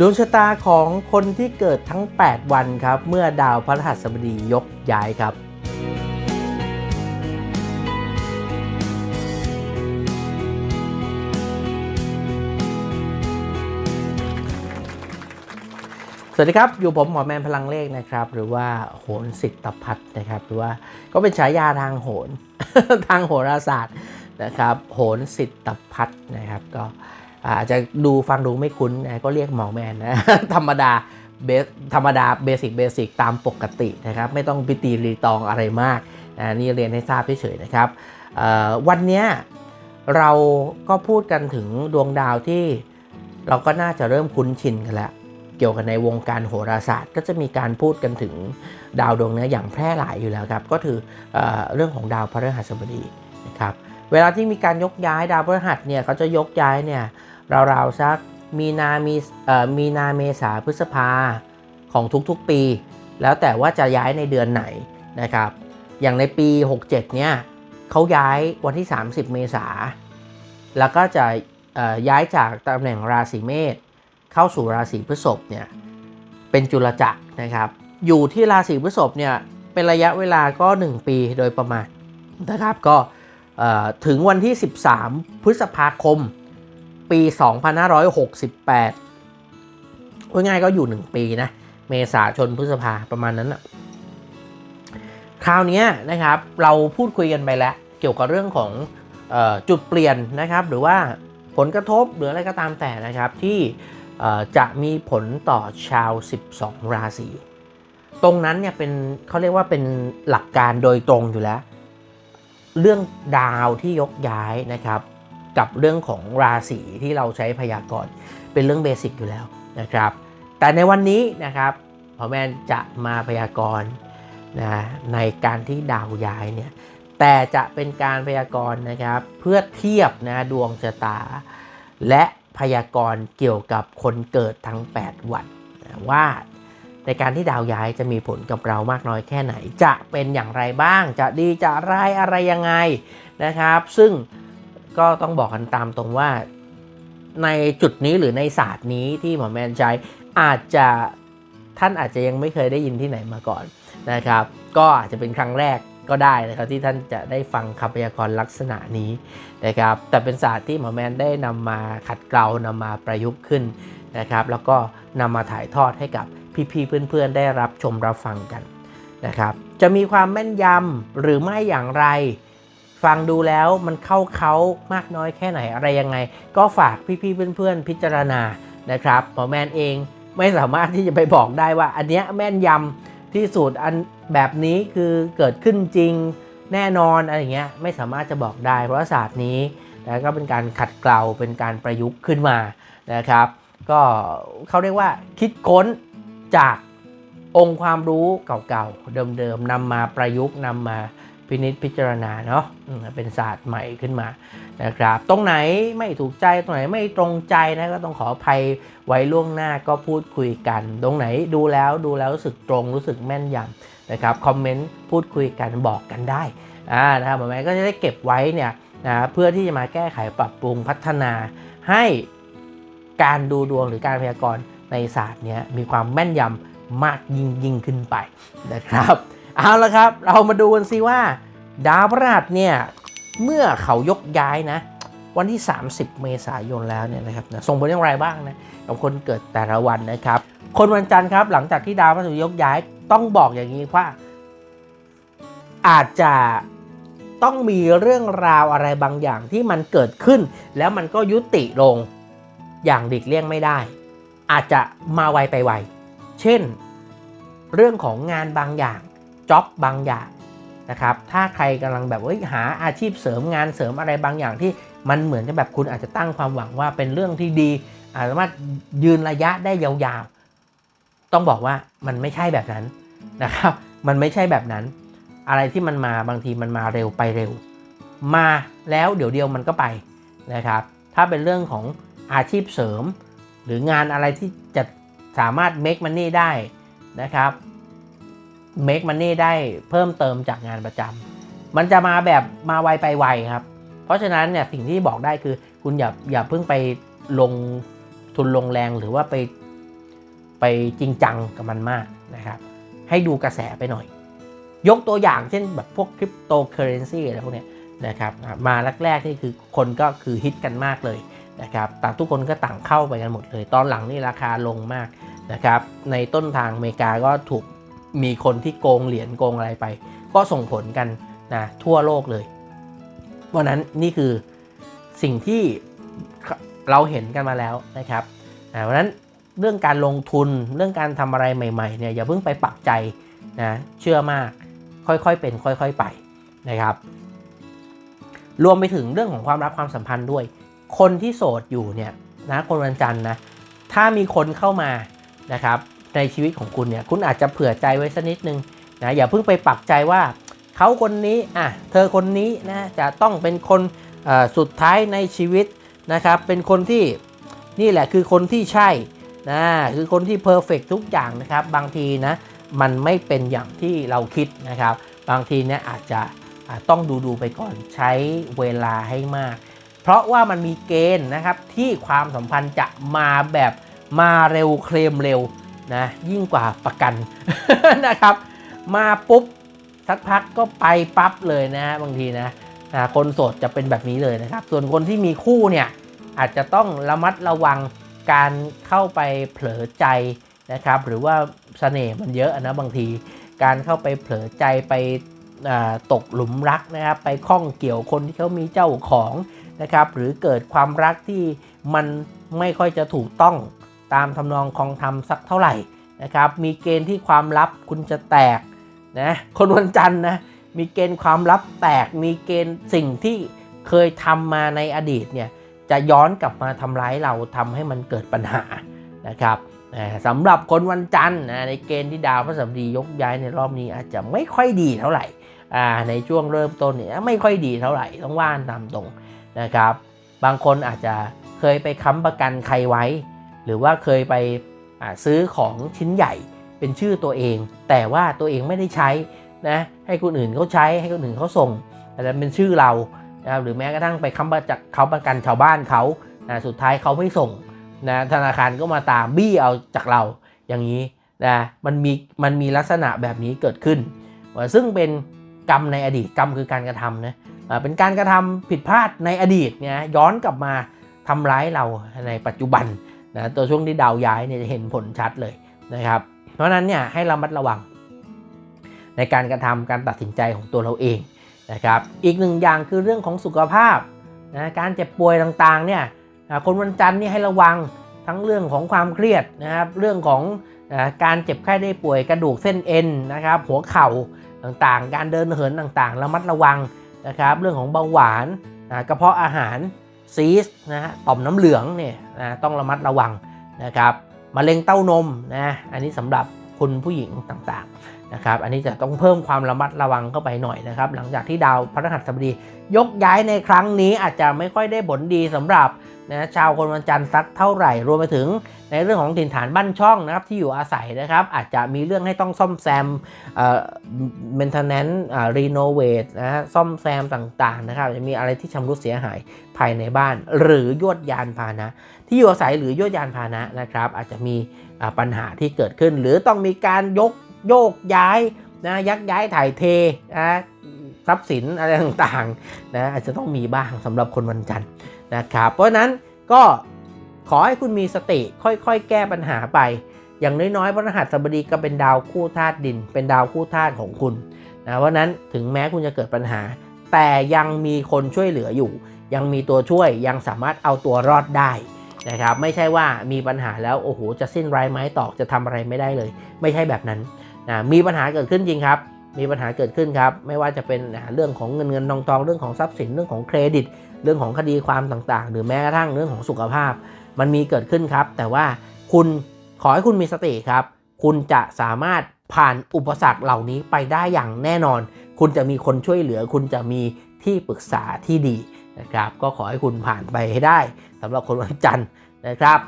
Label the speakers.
Speaker 1: ดวงชะตาของคนที่เกิดทั้ง 8 วันครับ เมื่อดาวพฤหัสบดียกย้ายครับ สวัสดีครับ อยู่ผมหมอแมนพลังเลขนะครับ หรือว่าโหนสิทธพัฒน์นะครับ หรือว่าก็เป็นฉายาทางโหน ทางโหราศาสตร์นะครับ โหนสิทธพัฒน์นะครับก็ อาจจะดูฟังดูไม่คุ้นนะก็เรียกหมอแมนนะธรรมดาเบสธรรมดาเบสิกเบสิกตามปกตินะครับไม่ต้องพิตีรีตองอะไรมากนะนี่เรียนให้ทราบเฉยๆนะครับวันนี้เราก็พูดกันถึงดวงดาวที่เราก็น่าจะเริ่มคุ้นชินกันแล้วเกี่ยวกับในวงการโหราศาสตร์ ก็จะมีการพูดกันถึงดาวดวงนี้อย่างแพร่หลายอยู่แล้วครับ ก็คือเอเรื่องของดาวพฤหัสบดีนะครับเวลาที่มีการยกย้ายดาวพฤหัสเนี่ยเขาจะยกย้ายเนี่ย ราวๆสักมีนามีเอ่อมีนาเมษาพฤษภาของทุกๆปี แล้วแต่ว่าจะย้ายในเดือนไหนนะครับ อย่างในปี 67 เนี่ยเขาย้ายวันที่ 30 เมษาแล้วก็จะย้ายจากตำแหน่งราศีเมษเข้าสู่ราศีพฤษภเนี่ยเป็นจุลจักรนะครับ อยู่ที่ราศีพฤษภเนี่ยเป็นระยะเวลาก็ 1 ปีโดยประมาณนะครับก็ถึงวันที่ 13 พฤษภาคม ปี 2568ว่าง่ายก็อยู่ 1 ปีนะ เมษาชนพฤษภาประมาณนั้นนะคราวนี้นะครับเราพูดคุยกันไปแล้ว เกี่ยวกับเรื่องของออจุดเปลี่ยนนะครับ หรือว่าผลกระทบหรืออะไรก็ตามแต่นะครับที่จะมีผลต่อชาว 12 ราศีตรงนั้นเนี่ยเป็นเขาเรียกว่าเป็นหลักการโดยตรงอยู่แล้ว เรื่องดาวที่ยกย้ายนะครับ กับเรื่องของราศีที่เราใช้พยากรณ์เป็นเรื่องเบสิกอยู่แล้วนะครับ แต่ในวันนี้นะครับพ่อแมนจะมาพยากรณ์นะในการที่ดาวย้ายเนี่ยแต่จะเป็นการพยากรณ์นะครับเพื่อเทียบนะดวงชะตา และพยากรณ์เกี่ยวกับคนเกิดทั้ง 8 วันนะว่าในการที่ดาวย้ายจะมีผลกับเรามากน้อยแค่ไหน จะเป็นอย่างไรบ้าง จะดีจะร้ายอะไรยังไงนะครับ ซึ่ง ก็ต้องบอกกันตามตรงว่า ในจุดนี้หรือในศาสตร์นี้ที่หมอแมนใช้อาจจะท่านอาจจะยังไม่เคยได้ยินที่ไหนมาก่อนนะครับ ก็อาจจะเป็นครั้งแรกก็ได้นะครับที่ท่านจะได้ฟังคำพยากรณ์ลักษณะนี้นะครับ แต่เป็นศาสตร์ที่หมอแมนได้นำมาขัดเกลานำมาประยุกต์ขึ้นนะครับ แล้วก็นำมาถ่ายทอดให้กับพี่ๆเพื่อนๆ ได้รับชมรับฟังกันนะครับ จะมีความแม่นยำหรือไม่อย่างไร ฟังดูแล้วมันเข้าเขามากน้อยแค่ไหนอะไรยังไง ก็ฝากพี่ๆเพื่อนๆ พิจารณานะครับหมอแมนเองไม่สามารถที่จะไปบอกได้ว่า อันเนี้ยแม่นยำที่สุดอันแบบนี้คือเกิดขึ้นจริงแน่นอนอะไรเงี้ยไม่สามารถจะบอกได้ เพราะศาสตร์นี้แล้วก็เป็นการขัดเกลาเป็นการประยุกต์ขึ้นมานะครับ ก็เขาเรียกว่าคิดค้นจากองค์ความรู้เก่าๆเดิมๆนำมาประยุกต์นำมา พินิจพิจารณาเนาะเป็นศาสตร์ใหม่ขึ้นมานะครับ ตรงไหนไม่ถูกใจตรงไหนไม่ตรงใจนะก็ต้องขออภัยไว้ล่วงหน้าก็พูดคุยกัน ตรงไหนดูแล้วดูแล้วรู้สึกตรงรู้สึกแม่นยำนะครับคอมเมนต์พูดคุยกันบอกกันได้อ่านะครับหมก็จะได้เก็บไว้เนี่ยนะเพื่อที่จะมาแก้ไขปรับปรุงพัฒนา ให้การดูดวงหรือการพยากรณ์ในศาสตร์เนี้ยมีความแม่นยำมากยิ่งยิ่งขึ้นไปนะครับ เอาละครับ เรามาดูกันซิว่า ดาวพฤหัสเนี่ย เมื่อเขายกย้ายนะ วันที่ 30 เมษายนแล้วเนี่ยนะครับนะส่งผลอย่างไรบ้างนะกับคนเกิดแต่ละวันนะครับ คนวันจันทร์ครับ หลังจากที่ดาวพฤหัสยกย้ายต้องบอกอย่างนี้ว่า อาจจะต้องมีเรื่องราวอะไรบางอย่างที่มันเกิดขึ้น แล้วมันก็ยุติลงอย่างหลีกเลี่ยงไม่ได้ อาจจะมาไวไปไว เช่น เรื่องของงานบางอย่าง จ็อบบางอย่างนะครับ ถ้าใครกำลังแบบว่าหาอาชีพเสริมงานเสริมอะไรบางอย่างที่มันเหมือนจะแบบคุณอาจจะตั้งความหวังว่าเป็นเรื่องที่ดีอาจสามารถยืนระยะได้ยาวๆ ต้องบอกว่ามันไม่ใช่แบบนั้นนะครับ มันไม่ใช่แบบนั้น อะไรที่มันมาบางทีมันมาเร็วไปเร็ว มาแล้วเดี๋ยวเดียวมันก็ไปนะครับ ถ้าเป็นเรื่องของอาชีพเสริม หรืองานอะไรที่จะสามารถ make money ได้นะครับ make money ได้เพิ่มเติมจากงานประจำมันจะมาแบบมาไวไปไวครับ เพราะฉะนั้นเนี่ยสิ่งที่บอกได้คือคุณอย่าอย่าเพิ่งไปลงทุนลงแรงหรือว่าไปไปจริงจังกับมันมากนะครับ ให้ดูกระแสไปหน่อย ยกตัวอย่างเช่นแบบพวกคริปโตเคอเรนซีอะไรพวกเนี้ยนะครับมาแรกๆนี่คือคนก็คือฮิตกันมากเลยนะครับต่างทุกคนก็ต่างเข้าไปกันหมดเลย ตอนหลังนี่ราคาลงมากนะครับ ในต้นทางอเมริกาก็ถูก มีคนที่โกงเหรียญโกงอะไรไป ก็ส่งผลกันนะทั่วโลกเลยเพราะนั้นนี่คือสิ่งที่เราเห็นกันมาแล้วนะครับอ่าเพราะฉะนั้นเรื่องการลงทุนเรื่องการทำอะไรใหม่ๆเนี่ยอย่าเพิ่งไปปักใจนะเชื่อมากค่อยๆเป็น ค่อยๆไปนะครับ รวมไปถึงเรื่องของความรักความสัมพันธ์ด้วย คนที่โสดอยู่เนี่ยนะคนวันจันทร์นะถ้ามีคนเข้ามานะครับ ในชีวิตของคุณเนี่ยคุณอาจจะเผื่อใจไว้สักนิดนึงนะอย่าเพิ่งไปปักใจว่าเขาคนนี้อะเธอคนนี้นะจะต้องเป็นคนสุดท้ายในชีวิตนะครับเป็นคนที่นี่แหละคือคนที่ใช่นะคือคนที่เพอร์เฟกทุกอย่างนะครับบางทีนะมันไม่เป็นอย่างที่เราคิดนะครับ บางทีเนี่ยอาจจะะต้องดูดูไปก่อนใช้เวลาให้มาก เพราะว่ามันมีเกณฑ์นะครับที่ความสัมพันธ์จะมาแบบมาเร็วเคลมเร็ว นะยิ่งกว่าประกันนะครับ มาปุ๊บสักพักก็ไปปั๊บเลยนะฮะบางทีนะนะคนโสดจะเป็นแบบนี้เลยนะครับ ส่วนคนที่มีคู่เนี่ยอาจจะต้องระมัดระวังการเข้าไปเผลอใจนะครับ หรือว่าเสน่ห์มันเยอะนะบางที การเข้าไปเผลอใจไปตกหลุมรักนะครับ ไปข้องเกี่ยวคนที่เขามีเจ้าของนะครับ หรือเกิดความรักที่มันไม่ค่อยจะถูกต้อง ตามทำนองคองธรรมสักเท่าไหร่นะครับ มีเกณฑ์ที่ความลับคุณจะแตกนะคนวันจันทร์นะมีเกณฑ์ความลับแตก มีเกณฑ์สิ่งที่เคยทำมาในอดีตเนี่ยจะย้อนกลับมาทำร้ายเราทำให้มันเกิดปัญหานะครับสำหรับคนวันจันทร์นะในเกณฑ์ที่ดาวพฤหัสบดียกย้ายในรอบนี้อาจจะไม่ค่อยดีเท่าไหร่ในช่วงเริ่มต้นเนี่ยไม่ค่อยดีเท่าไหร่ต้องว่านตามตรงนะครับ บางคนอาจจะเคยไปค้ำประกันใครไว้ หรือว่าเคยไปซื้อของชิ้นใหญ่เป็นชื่อตัวเอง แต่ว่าตัวเองไม่ได้ใช้นะให้คนอื่นเขาใช้ให้คนอื่นเขาส่ง แต่เป็นชื่อเรานะครับหรือแม้กระทั่งไปค้ำประจากเขาประกันชาวบ้านเขานะสุดท้ายเขาไม่ส่งนะธนาคารก็มาตามบี้เอาจากเราอย่างนี้นะมันมีมันมีลักษณะแบบนี้เกิดขึ้น ซึ่งเป็นกรรมในอดีตกรรมคือการกระทำนะเป็นการกระทำผิดพลาดในอดีตเนี่ยย้อนกลับมาทำร้ายเราในปัจจุบัน นะตัวช่วงที่ดาวย้ายเนี่ยจะเห็นผลชัดเลยนะครับ เพราะฉะนั้นเนี่ยให้ระมัดระวัง ในการกระทำการตัดสินใจของตัวเราเองนะครับอีกหนึ่งอย่างคือเรื่องของสุขภาพนะการเจ็บป่วยต่างๆเนี่ยคนวันจันทร์นี่ให้ระวังทั้งเรื่องของความเครียดนะครับเรื่องของการเจ็บไข้ได้ป่วยกระดูกเส้นเอ็นนะครับหัวเข่าต่างๆ การเดินเหินต่างๆ ระมัดระวังนะครับเรื่องของเบาหวานกระเพาะอาหาร ซีสนะฮะต่อมน้ำเหลืองเนี่ยนะต้องระมัดระวังนะครับมะเร็งเต้านมนะอันนี้สำหรับคุณผู้หญิงต่างๆ นะครับอันนี้จะต้องเพิ่มความระมัดระวังเข้าไปหน่อยนะครับ หลังจากที่ดาวพฤหัสบดี ยกย้ายในครั้งนี้อาจจะไม่ค่อยได้ผลดีสำหรับนะชาวคนวันจันทร์สักเท่าไหร่ รวมไปถึงในเรื่องของถิ่นฐานบ้านช่องนะครับที่อยู่อาศัยนะครับ อาจจะมีเรื่องให้ต้องซ่อมแซมเอ่อ maintenance อ่า renovate นะฮะซ่อมแซมต่างๆนะครับจะมีอะไรที่ชำรุดเสียหายภายในบ้าน หรือยวดยานพาหนะ ที่อยู่อาศัยหรือยวดยานพาหนะนะครับ อาจจะมีปัญหาที่เกิดขึ้น หรือต้องมีการยก โยกย้ายนะยักย้ายถ่ายเทนะทรัพย์สินอะไรต่างๆนะอาจจะต้องมีบ้างสำหรับคนวันจันทร์นะครับเพราะฉะนั้นก็ขอให้คุณมีสติค่อยๆ แก้ปัญหาไป อย่างน้อยๆพระรหัสบดีก็เป็นดาวคู่ธาตุดิน เป็นดาวคู่ธาตุของคุณนะเพราะฉะนั้นถึงแม้คุณจะเกิดปัญหา แต่ยังมีคนช่วยเหลืออยู่ ยังมีตัวช่วยยังสามารถเอาตัวรอดได้นะครับไม่ใช่ว่ามีปัญหาแล้วโอ้โหจะสิ้นไร้ไม้ตอกจะทำอะไรไม่ได้เลย ไม่ใช่แบบนั้น นะมีปัญหาเกิดขึ้นจริงครับ มีปัญหาเกิดขึ้นครับ ไม่ว่าจะเป็นเรื่องของเงินเงินทองทองเรื่องของทรัพย์สินเรื่องของเครดิต เรื่องของคดีความต่างๆ หรือแม้กระทั่งเรื่องของสุขภาพ มันมีเกิดขึ้นครับ แต่ว่าคุณขอให้คุณมีสติครับ คุณจะสามารถผ่านอุปสรรคเหล่านี้ไปได้อย่างแน่นอน คุณจะมีคนช่วยเหลือ คุณจะมีที่ปรึกษาที่ดีนะครับ ก็ขอให้คุณผ่านไปให้ได้สำหรับคนวันจันทร์นะครับ